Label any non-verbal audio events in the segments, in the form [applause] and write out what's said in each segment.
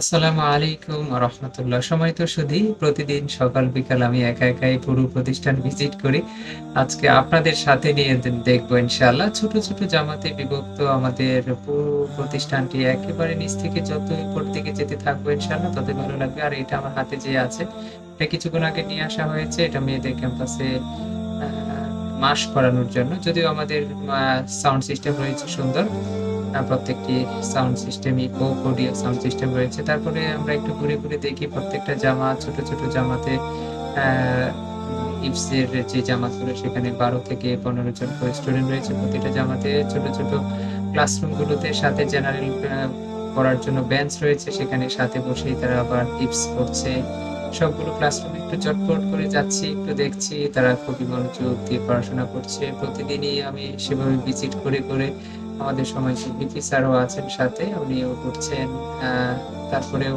আসসালামু আলাইকুম রহমতুল্লাহ সময় তো শুধু প্রতিদিন সকাল বিকাল আমি একা একাই পুরো প্রতিষ্ঠান ভিজিট করি। আজকে আপনাদের সাথে নিয়ে দেখব ইনশাআল্লাহ। ছোট ছোট জামাতে বিভক্ত আমাদের পুরো প্রতিষ্ঠানটি একেবারে নিচ থেকে যত উপর দিকে যেতে থাকব ইনশাআল্লাহ তত ভালো লাগবে। আর এটা আমার হাতে যে আছে, এটা কিছুক্ষণ আগে নিয়ে আসা হয়েছে। এটা মেয়েদের ক্যাম্পাসে মাস করানোর জন্য। যদিও আমাদের সাউন্ড সিস্টেম রয়েছে সুন্দর প্রত্যেকটি sound system echo audio sound system রয়েছে। তারপরে আমরা একটু ঘুরে ঘুরে দেখি প্রত্যেকটা জামা ছোট ছোট জামাতে ইপসের যে জামাগুলো সেখানে বারো থেকে পনেরো জন করে স্টুডেন্ট রয়েছে। প্রতিটা জামাতে ছোট ছোট ক্লাসরুমগুলোতে সাথে জেনারেল পড়ার জন্য বেঞ্চ রয়েছে। সেখানে সাথে বসেই তারা আবার টিপস করছে। সবগুলো ক্লাসরুমে একটু চটপট করে যাচ্ছি, একটু দেখছি। তারা খুবই মনোযোগ দিয়ে পড়াশোনা করছে। প্রতিদিনই আমি সেভাবে ভিজিট করে করে আমাদের সময় বিপি স্যারও আছেন সাথে উনিও ঘুরছেন। তারপরেও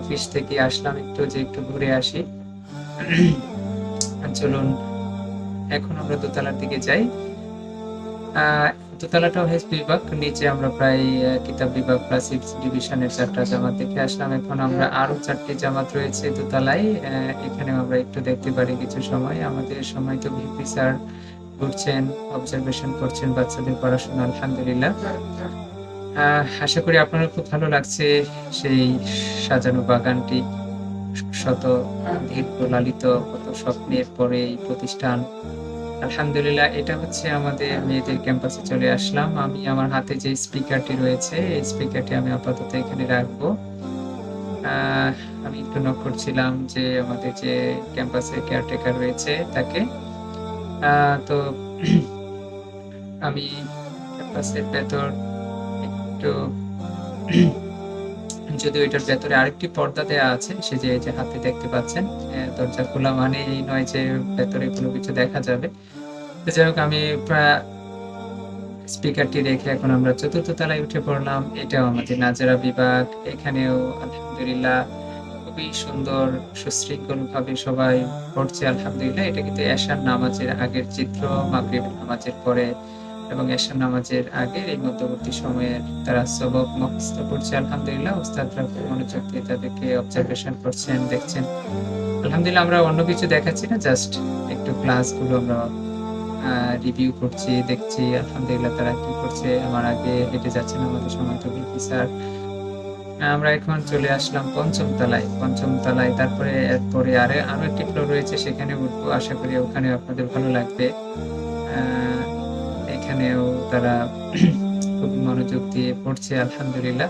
অফিস থেকে আসলাম একটু যে একটু ঘুরে আসি। চলুন এখন আমরা দোতলার দিকে যাই। দোতলাটাও হেস বিভাগ নিচে আমরা প্রায় কিতাব বিভাগ প্লাস সিক্স ডিভিশনের চারটা জামাত দেখে আসলাম। এখন আমরা আরও চারটি জামাত রয়েছে দোতলায়। আহ, এখানেও আমরা একটু দেখতে পারি কিছু সময়। আমাদের সময় তো ভিপি স্যার ঘুরছেন অবজারভেশন করছেন বাচ্চাদের পড়াশোনা, আলহামদুলিল্লাহ। আশা করি আপনার খুব ভালো লাগছে সেই সাজানো বাগানটি। শত দীর্ঘ লালিত কত স্বপ্নের পরে এই প্রতিষ্ঠান। আলহামদুলিল্লাহ, এটা হচ্ছে আমাদের মেয়েদের ক্যাম্পাসে চলে আসলাম। আমি আমার হাতে যে স্পিকারটি রয়েছে, এই স্পিকারটি আমি আপাতত এখানে রাখব। আমি একটু নক করছিলাম যে আমাদের যে ক্যাম্পাসে কেয়ারটেকার রয়েছে তাকে। তো [clears throat] আমি ক্যাম্পাসের ভেতর একটু [clears throat] যদিও এটার ভেতরে আরেকটি পর্দা দেওয়া আছে, সে যে যে হাতে দেখতে পাচ্ছেন দরজা খোলা মানে এই নয় যে ভেতরে কোনো কিছু দেখা যাবে। তো যাই হোক, আমি স্পিকারটি রেখে এখন আমরা চতুর্থ তলায় উঠে পড়লাম। এটাও আমাদের নাজারা বিভাগ। এখানেও আলহামদুলিল্লাহ খুবই সুন্দর সুশৃঙ্খল ভাবে সবাই পড়ছে, আলহামদুলিল্লাহ। এটা কিন্তু এশার নামাজের আগের চিত্র, মাগরিব নামাজের পরে এবং এশার নামাজের আগের এই মধ্যবর্তী সময়ে তারা সবক মুখস্থ করছে, আলহামদুলিল্লাহ। উস্তাদরা খুব মনোযোগ দিয়ে তাদেরকে অবজারভেশন করছেন, দেখছেন। আলহামদুলিল্লাহ, আমরা অন্য কিছু দেখাচ্ছি না জাস্ট একটু ক্লাসগুলো আমরা রিভিউ করছি, দেখছি, আলহামদুলিল্লাহ তারা কি করছে। আমার আগে হেঁটে যাচ্ছেন আমাদের সময় তো স্যার আমরা এখন চলে আসলাম পঞ্চম তলায়। পঞ্চম তলায়, তারপরে, এরপরে আরে আরও একটি ফ্লোর রয়েছে, সেখানে উঠবো। আশা করি ওখানে আপনাদের ভালো লাগবে। এখানেও তারা [clears throat] খুব মনোযোগ দিয়ে পড়ছে, আলহামদুলিল্লাহ।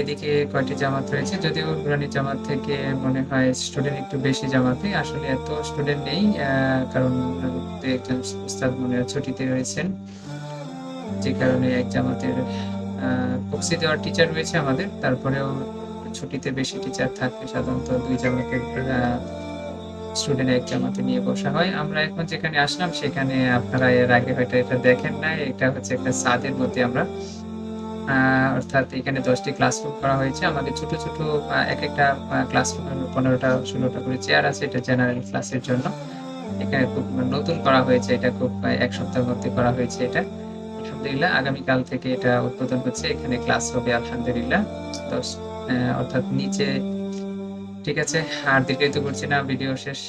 এদিকে কয়টি জামাত রয়েছে? যদিও নুরানি জামাত থেকে মনে হয় স্টুডেন্ট একটু বেশি জামাতে, আসলে এত স্টুডেন্ট নেই কারণ একজন উস্তাদ মনে হয় ছুটিতে রয়েছেন। যে কারণে এক জামাতের বক্সি দেওয়ার টিচার রয়েছে আমাদের, তারপরেও ছুটিতে বেশি টিচার থাকলে সাধারণত দুই জামাতের স্টুডেন্ট এক জামাতে নিয়ে বসা হয়। আমরা এখন যেখানে আসলাম, সেখানে আপনারা এর আগে হয়তো এটা দেখেন না এটা হচ্ছে একটা সাদের মধ্যে আমরা অর্থাৎ এখানে দশটি ক্লাসরুম করা হয়েছে। আমাদের ছোট ছোট এক একটা ক্লাসরুমে পনেরোটা, ষোলোটা করে চেয়ার আছে, এটা জেনারেল ক্লাসের জন্য। এখানে খুব নতুন করা হয়েছে, এটা খুব এক সপ্তাহের মধ্যে করা হয়েছে এটা। আলহামদুলিল্লাহ, আগামীকাল থেকে এটা উদ্বোধন হচ্ছে। এখানে ক্লাস হবে, আলহামদুলিল্লাহ। তো অর্থাৎ নিচে, ঠিক আছে, আর দীর্ঘায়িত করছি না, ভিডিও শেষ।